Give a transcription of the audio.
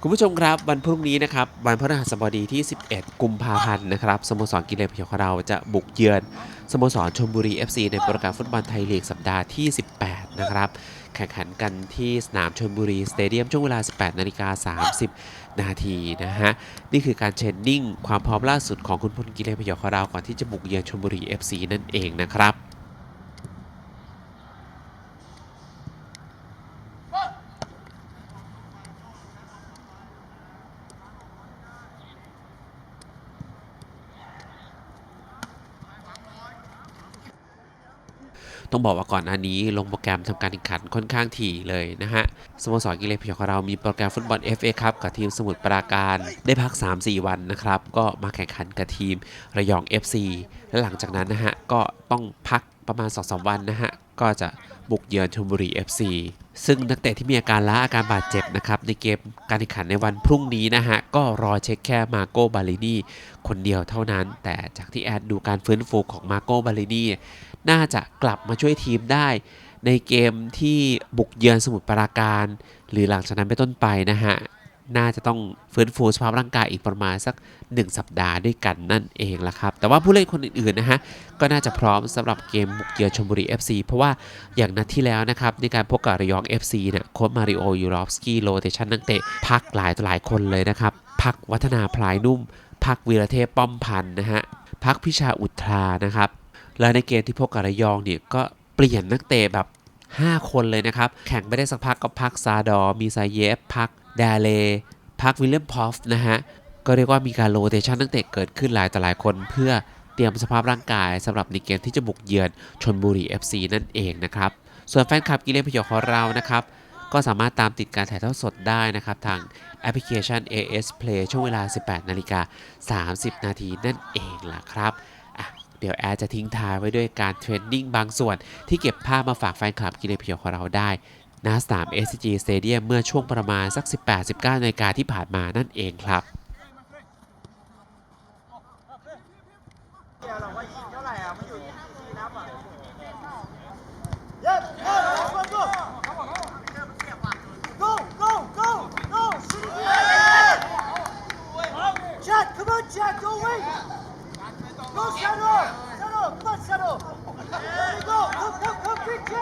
คุณผู้ชมครับวันพรุ่งนี้นะครับวันพฤหัสบดีที่ 11 กุมภาพันธ์นะครับสโมสรกีฬาพยองของเราจะบุกเยือนสโมสรชลบุรี FC ในโปรแกรมฟุตบอลไทยลีกสัปดาห์ที่ 18 นะครับ แข่งขันกันที่สนามชลบุรีสเตเดียมช่วงเวลา 18 นาฬิกา 30 นาทีนะฮะ นี่คือการเทรนนิ่ง ความพร้อมล่าสุดของคุณพลกีฬาพยองของเราก่อนที่จะบุกเยือนชลบุรี FC นั่นเองนะครับ ต้องบอกว่าก่อนหน้านี้ลงโปรแกรมทำการแข่งขันค่อนข้างถี่เลยนะฮะสโมสรกีฬาพยองของเรามีโปรแกรมฟุตบอล FA ครับกับทีมสมุทรปราการได้พัก 3-4 วันนะครับ ก็มาแข่งขันกับทีมระยอง FC และหลังจากนั้นนะฮะก็ต้องพักประมาณ 2-3 วันนะฮะก็จะบุกเยือนชลบุรี FC ซึ่งนักเตะที่มีอาการล้าอาการบาดเจ็บนะครับ ในเกมการแข่งขันในวันพรุ่งนี้นะฮะ ก็รอเช็คแค่มาโกบาลินีคนเดียวเท่านั้น แต่จากที่แอดดูการฟื้นฟูของมาโกบาลินี น่าจะกลับมาช่วยทีมได้ ในเกมที่บุกเยือนสมุทรปราการ หรือหลังจากนั้นไปต้นไปนะฮะ น่าจะต้องฟื้นฟูสภาพร่างกายอีกประมาณสัก 1 สัปดาห์ด้วยกันนั่นเองละครับ แต่ว่าผู้เล่นคนอื่นๆนะฮะ ก็น่าจะพร้อมสำหรับเกมบุกเยือนชลบุรี FC เพราะว่าอย่างนัดที่แล้วนะครับ ในการพบกับระยอง FC เนี่ยโค้ชมาริโอยูรอฟสกี้โรเตชันนักเตะพักหลายต่อหลายคนเลยนะครับพักวัฒนาพลายนุ่มพักวีรเทพป้อมพันธ์นะฮะพักพิชาอุทรานะครับ และในเกมที่พบกับระยองเนี่ยก็เปลี่ยนนักเตะแบบ 5 คนเลยนะครับ แข่งไม่ได้สักพักก็พักซาดอร์มีซาเยฟ พักดาเล พักวิลเลียมพอฟนะฮะ ก็เรียกว่ามีการโรเตชันนักเตะเกิดขึ้นหลายต่อหลายคนเพื่อเตรียมสภาพร่างกายสำหรับในเกมที่จะบุกเยือนชนบุรี FC นั่นเองนะครับ ส่วนแฟนคลับกีฬาพยองของเรานะครับก็สามารถตามติดการถ่ายทอดสดได้นะครับ ทางแอปพลิเคชัน AS Play ช่วงเวลา 18 นาฬิกา 30 นาทีนั่นเองล่ะครับ เดี๋ยวแอร์จะทิ้งท้ายไว้ด้วยการเทรนนิ่งบางส่วน ที่เก็บภาพมาฝากแฟนคลับกีฬาเพียวของเราได้นณสาม SCG Stadium เมื่อช่วงประมาณสัก 18-19นาฬิกาที่ผ่านมานั่นเองครับเ 시작으로 시작으로. 끝까지 시작으로 그리고 훅훅훅 킥킥